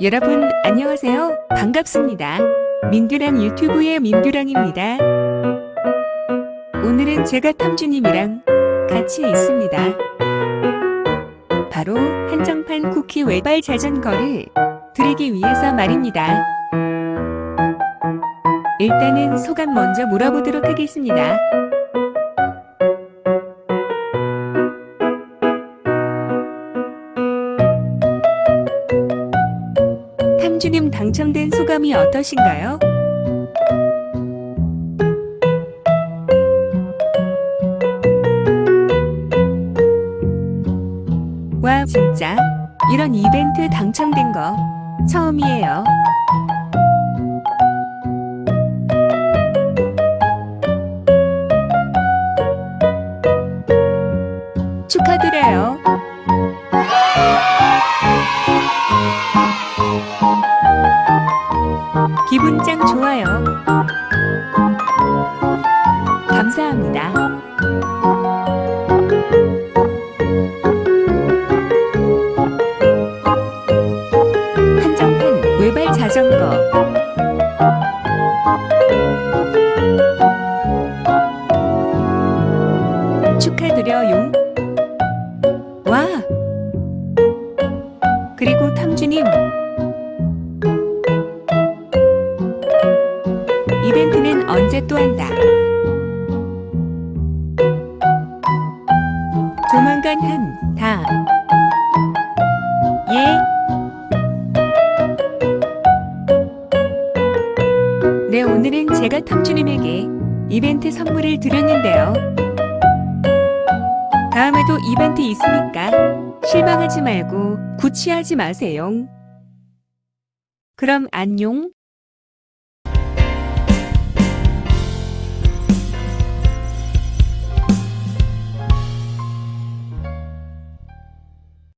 여러분 안녕하세요. 반갑습니다. 민규랑 유튜브의 민규랑입니다. 오늘은 제가 탐주님이랑 같이 있습니다. 바로 한정판 쿠키 외발 자전거를 드리기 위해서 말입니다. 일단은 소감 먼저 물어보도록 하겠습니다. 탐주님 당첨된 소감이 어떠신가요? 와, 진짜 이런 이벤트 당첨된 거 처음이에요. 축하드려요. 짱 좋아요. 감사합니다. 한정판 외발 자전거. 축하드려요. 와! 그리고 탐주님, 이벤트는 언제 또 한다. 조만간 한다. 예. 네, 오늘은 제가 탐주님에게 이벤트 선물을 드렸는데요. 다음에도 이벤트 있으니까 실망하지 말고 구취하지 마세요. 그럼 안녕.